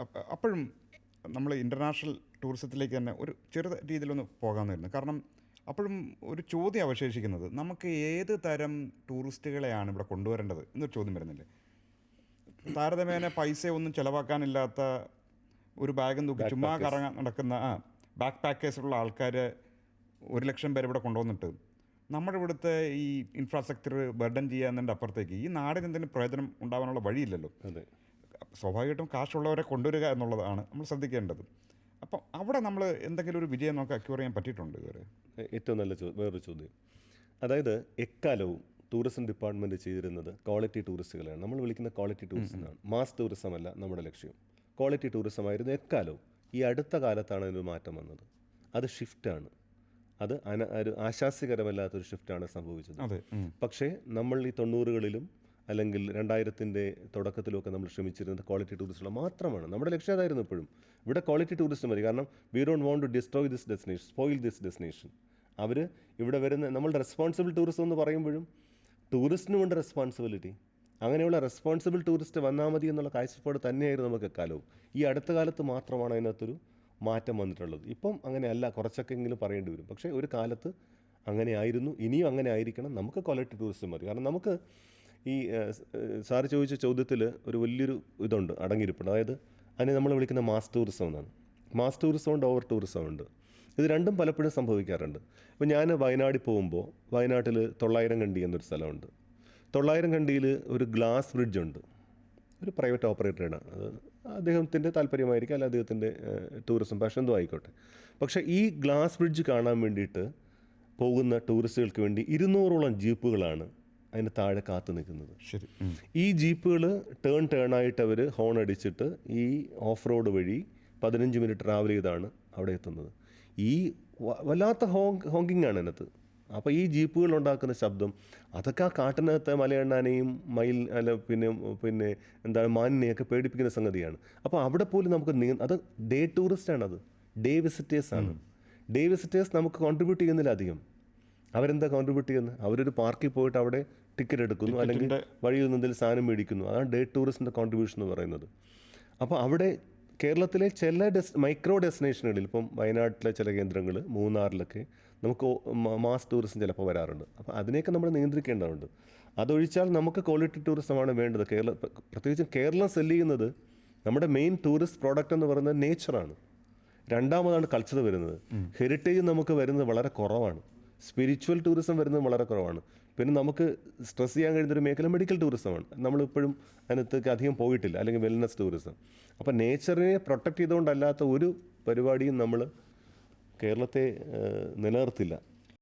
അപ്പ- അപ്പോഴും നമ്മൾ ഇന്റർനാഷണൽ ടൂറിസത്തിലേക്ക് തന്നെ ഒരു ചെറു രീതിയിലൊന്ന് പോകാമെന്നായിരുന്നു കാരണം അപ്പോഴും ഒരു ചോദ്യം അവശേഷിക്കുന്നത് നമുക്ക് ഏത് തരം ടൂറിസ്റ്റുകളെയാണ് ഇവിടെ കൊണ്ടുവരേണ്ടത് എന്നൊരു ചോദ്യം വരുന്നില്ലേ? താരതമ്യേന പൈസ ഒന്നും ചിലവാക്കാനില്ലാത്ത ഒരു ബാഗും തൂക്കി ചുമ്മാ കറങ്ങാൻ നടക്കുന്ന ആ ബാക്ക് പാക്കേഴ്സുള്ള ആൾക്കാർ ഒരു ലക്ഷം പേര് ഇവിടെ കൊണ്ടുവന്നിട്ട് നമ്മുടെ ഇവിടുത്തെ ഈ ഇൻഫ്രാസ്ട്രക്ചർ ബർഡൻ ചെയ്യാന്നതിന്റെ അപ്പുറത്തേക്ക് ഈ നാടിന് എന്തെങ്കിലും പ്രയോജനം ഉണ്ടാകാനുള്ള വഴിയില്ലല്ലോ. അതെ. സ്വാഭാവികമായിട്ടും കാശുള്ളവരെ കൊണ്ടുവരിക എന്നുള്ളതാണ് നമ്മൾ ശ്രദ്ധിക്കേണ്ടത്. അപ്പം അവിടെ നമ്മൾ എന്തെങ്കിലും ഒരു വിജയം നമുക്ക് അക്യൂർ ചെയ്യാൻ പറ്റിയിട്ടുണ്ട് ഇതുവരെ? ഏറ്റവും നല്ല ചോദ്യം വേറൊരു ചോദ്യം. അതായത് എക്കാലവും ടൂറിസം ഡിപ്പാർട്ട്മെന്റ് ചെയ്തിരുന്നത് ക്വാളിറ്റി ടൂറിസ്റ്റുകളാണ് നമ്മൾ വിളിക്കുന്ന ക്വാളിറ്റി ടൂറിസം ആണ് മാസ് ടൂറിസം അല്ല നമ്മുടെ ലക്ഷ്യം. ക്വാളിറ്റി ടൂറിസം ആയിരുന്നു എക്കാലവും. ഈ അടുത്ത കാലത്താണ് അതിനൊരു മാറ്റം വന്നത്. അത് ഷിഫ്റ്റാണ് അത് അന ഒരു ആശാസ്യകരമല്ലാത്തൊരു ഷിഫ്റ്റാണ് സംഭവിച്ചത്. പക്ഷേ നമ്മൾ ഈ തൊണ്ണൂറുകളിലും അല്ലെങ്കിൽ രണ്ടായിരത്തിന്റെ തുടക്കത്തിലൊക്കെ നമ്മൾ ശ്രമിച്ചിരുന്നത് ക്വാളിറ്റി ടൂറിസ്റ്റുകൾ മാത്രമാണ്. നമ്മുടെ ലക്ഷ്യം അതായിരുന്നു ഇപ്പോഴും. ഇവിടെ ക്വാളിറ്റി ടൂറിസ്റ്റ് മതി. കാരണം we don't want to destroy this destination spoil this destination അവർ ഇവിടെ വരുന്ന നമ്മളുടെ റെസ്പോൺസിബിൾ ടൂറിസം എന്ന് പറയുമ്പോഴും ടൂറിസ്റ്റിനുമുണ്ട് റെസ്പോൺസിബിലിറ്റി അങ്ങനെയുള്ള റെസ്പോൺസിബിൾ ടൂറിസ്റ്റ് വന്നാൽ മതി എന്നുള്ള കാഴ്ചപ്പാട് തന്നെയായിരുന്നു നമുക്ക് എക്കാലവും. ഈ അടുത്ത കാലത്ത് മാത്രമാണ് അതിനകത്തൊരു മാറ്റം വന്നിട്ടുള്ളത്. ഇപ്പം അങ്ങനെയല്ല. കുറച്ചൊക്കെ എങ്കിലും പറയേണ്ടി വരും. പക്ഷേ ഒരു കാലത്ത് അങ്ങനെ ആയിരുന്നു ഇനിയും അങ്ങനെ ആയിരിക്കണം. നമുക്ക് ക്വാളിറ്റി ടൂറിസം മതി. കാരണം നമുക്ക് ഈ സാർ ചോദിച്ച ചോദ്യത്തിൽ ഒരു വലിയൊരു ഇതുണ്ട് അടങ്ങിയിരിപ്പുണ്ട്. അതായത് അതിനെ നമ്മൾ വിളിക്കുന്ന മാസ് ടൂറിസം എന്നാണ്. മാസ് ടൂറിസം ഉണ്ട് ഓവർ ടൂറിസം ഉണ്ട്. ഇത് രണ്ടും പലപ്പോഴും സംഭവിക്കാറുണ്ട്. ഇപ്പോൾ ഞാൻ വയനാട്ടിൽ പോകുമ്പോൾ വയനാട്ടിൽ തൊള്ളായിരം കണ്ടി എന്നൊരു സ്ഥലമുണ്ട്. തൊള്ളായിരം കണ്ടിയിൽ ഒരു ഗ്ലാസ് ബ്രിഡ്ജ് ഉണ്ട്. ഒരു പ്രൈവറ്റ് ഓപ്പറേറ്ററാണ്. അത് അദ്ദേഹത്തിന്റെ താല്പര്യമായിരിക്കും അല്ല അദ്ദേഹത്തിന്റെ ടൂറിസം പാഷൻ എന്തോ ആയിക്കോട്ടെ. പക്ഷേ ഈ ഗ്ലാസ് ബ്രിഡ്ജ് കാണാൻ വേണ്ടിയിട്ട് പോകുന്ന ടൂറിസ്റ്റുകൾക്ക് വേണ്ടി ഇരുന്നൂറോളം ജീപ്പുകളാണ് അതിന് താഴെ കാത്തു നിൽക്കുന്നത്. ശരി. ഈ ജീപ്പുകൾ ടേൺ ടേൺ ആയിട്ട് അവർ ഹോൺ അടിച്ചിട്ട് ഈ ഓഫ് റോഡ് വഴി പതിനഞ്ച് മിനിറ്റ് ട്രാവൽ ചെയ്താണ് അവിടെ എത്തുന്നത്. ഈ വല്ലാത്ത ഹോങ് ഹോങ്കിങ് ആണ് അതിനകത്ത്. അപ്പോൾ ഈ ജീപ്പുകൾ ഉണ്ടാക്കുന്ന ശബ്ദം അതൊക്കെ ആ കാട്ടിനകത്തെ മലയെണ്ണാനെയും മയിൽ അല്ല പിന്നെ പിന്നെ എന്താണ് മാനിനെയൊക്കെ പേടിപ്പിക്കുന്ന സംഗതിയാണ്. അപ്പോൾ അവിടെ പോലും നമുക്ക് നീ അത് ഡേ ടൂറിസ്റ്റാണത് അത് ഡേ വിസിറ്റേഴ്സ് ആണ്. ഡേ വിസിറ്റേഴ്സ് നമുക്ക് കോൺട്രിബ്യൂട്ട് ചെയ്യുന്നില്ല അധികം. അവരെന്താ കോൺട്രിബ്യൂട്ട് ചെയ്യുന്നത് അവരൊരു പാർക്കിൽ പോയിട്ട് അവിടെ ടിക്കറ്റ് എടുക്കുന്നു. അല്ലെങ്കിൽ വഴിയിൽ എന്തെങ്കിലും സാധനം മേടിക്കുന്നു. അതാണ് ഡേ ടൂറിസ്റ്റിന്റെ കോൺട്രിബ്യൂഷൻ എന്ന് പറയുന്നത്. അപ്പോൾ അവിടെ കേരളത്തിലെ ചില ഡെസ് മൈക്രോ ഡെസ്റ്റിനേഷനുകളിൽ ഇപ്പം വയനാട്ടിലെ ചില കേന്ദ്രങ്ങൾ മൂന്നാറിലൊക്കെ നമുക്ക് മാസ് ടൂറിസം ചിലപ്പോൾ വരാറുണ്ട്. അപ്പോൾ അതിനെയൊക്കെ നമ്മൾ നിയന്ത്രിക്കേണ്ടതുണ്ട്. അതൊഴിച്ചാൽ നമുക്ക് ക്വാളിറ്റി ടൂറിസമാണ് വേണ്ടത്. കേരള പ്രത്യേകിച്ചും കേരളം സെല്ല് ചെയ്യുന്നത് നമ്മുടെ മെയിൻ ടൂറിസ്റ്റ് പ്രോഡക്റ്റ് എന്ന് പറയുന്നത് നേച്ചറാണ് രണ്ടാമതാണ് കൾച്ചർ വരുന്നത്. ഹെറിറ്റേജ് നമുക്ക് വരുന്നത് വളരെ കുറവാണ്. സ്പിരിച്വൽ ടൂറിസം വരുന്നത് വളരെ കുറവാണ്. പിന്നെ നമുക്ക് സ്ട്രെസ് ചെയ്യാൻ കഴിയുന്ന ഒരു മേഖല മെഡിക്കൽ ടൂറിസമാണ് നമ്മളിപ്പോഴും അതിനകത്തേക്ക് അധികം പോയിട്ടില്ല. അല്ലെങ്കിൽ വെൽനസ് ടൂറിസം അപ്പോൾ നേച്ചറിനെ പ്രൊട്ടക്റ്റ് ചെയ്തുകൊണ്ടല്ലാത്ത ഒരു പരിപാടിയും നമ്മൾ കേരളത്തെ നിലനിർത്തില്ല.